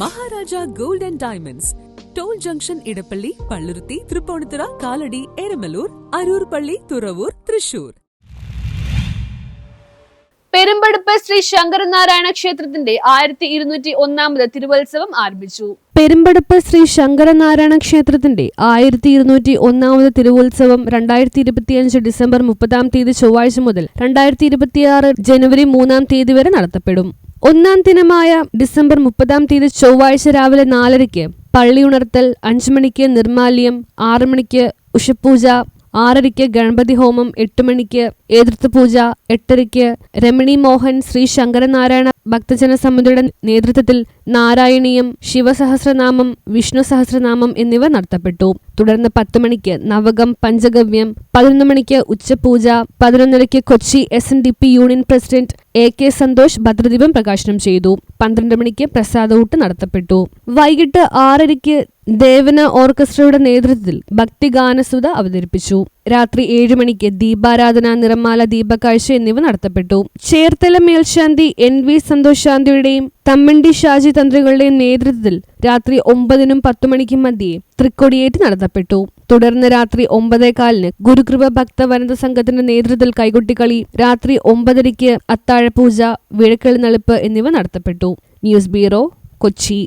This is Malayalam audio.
Maharaja gold and diamonds. Toll junction Edappally Palluruthy Tripunithura Kalady Eramalloor Aroor Palli Thuravoor Thrissur. Perumpadappu Shri Shankaranarayana ക്ഷേത്രത്തിന്റെ ആയിരത്തി ഇരുന്നൂറ്റി ഒന്നാമത് തിരുവത്സവം ആരംഭിച്ചു. പെരുമ്പടപ്പ് ശ്രീ ശങ്കരനാരായണ ക്ഷേത്രത്തിന്റെ ആയിരത്തി ഇരുന്നൂറ്റി ഒന്നാമത് തിരുവോത്സവം രണ്ടായിരത്തി ഇരുപത്തിയഞ്ച് ഡിസംബർ മുപ്പതാം തീയതി ചൊവ്വാഴ്ച മുതൽ രണ്ടായിരത്തി ഇരുപത്തിയാറ് ജനുവരി മൂന്നാം തീയതി വരെ നടത്തപ്പെടും. ഒന്നാം ദിനമായ ഡിസംബർ മുപ്പതാം തീയതി ചൊവ്വാഴ്ച രാവിലെ നാലരയ്ക്ക് പള്ളി ഉണർത്തൽ അഞ്ചു മണിക്ക് നിർമാല്യം ആറു മണിക്ക് ഉഷപൂജ ആറരയ്ക്ക് ഗണപതി ഹോമം എട്ട് മണിക്ക് ഏതൃത്വ പൂജ എട്ടരയ്ക്ക് രമണി മോഹൻ ശ്രീ ശങ്കരനാരായണ ഭക്തജന സമിതിയുടെ നേതൃത്വത്തിൽ നാരായണീയം ശിവസഹസ്രനാമം വിഷ്ണു സഹസ്രനാമം എന്നിവ നടത്തപ്പെട്ടു. തുടർന്ന് പത്ത് മണിക്ക് നവകം പഞ്ചഗവ്യം പതിനൊന്ന് മണിക്ക് ഉച്ചപൂജ പതിനൊന്നരയ്ക്ക് Kochi S N D P union president A K Santhosh ഭദ്രദീപം പ്രകാശനം ചെയ്തു. പന്ത്രണ്ട് മണിക്ക് പ്രസാദ ഊട്ട് നടത്തപ്പെട്ടു. വൈകിട്ട് ആറരയ്ക്ക് ദേവന ഓർക്കസ്ട്രയുടെ നേതൃത്വത്തിൽ ഭക്തിഗാനസുത അവതരിപ്പിച്ചു. രാത്രി ഏഴു മണിക്ക് ദീപാരാധന നിറമാല ദീപക്കാഴ്ച എന്നിവ നടത്തപ്പെട്ടു. ചേർത്തല മേൽശാന്തി എൻ വി സന്തോഷ് ശാന്തിയുടെയും തമ്മണ്ടി ഷാജി തന്ത്രികളുടെയും നേതൃത്വത്തിൽ രാത്രി ഒമ്പതിനും പത്തു മണിക്കും മധ്യേ തൃക്കൊടിയേറ്റ് നടത്തപ്പെട്ടു. തുടർന്ന് രാത്രി ഒമ്പതേകാലിന് ഗുരുകൃപ ഭക്ത വനിത സംഘത്തിന്റെ നേതൃത്വത്തിൽ കൈകൊട്ടിക്കളി രാത്രി ഒമ്പതരയ്ക്ക് അത്താഴപൂജ വിഴക്കെഴുന്നള്ളിപ്പ് എന്നിവ നടത്തപ്പെട്ടു. News bureau Kochi.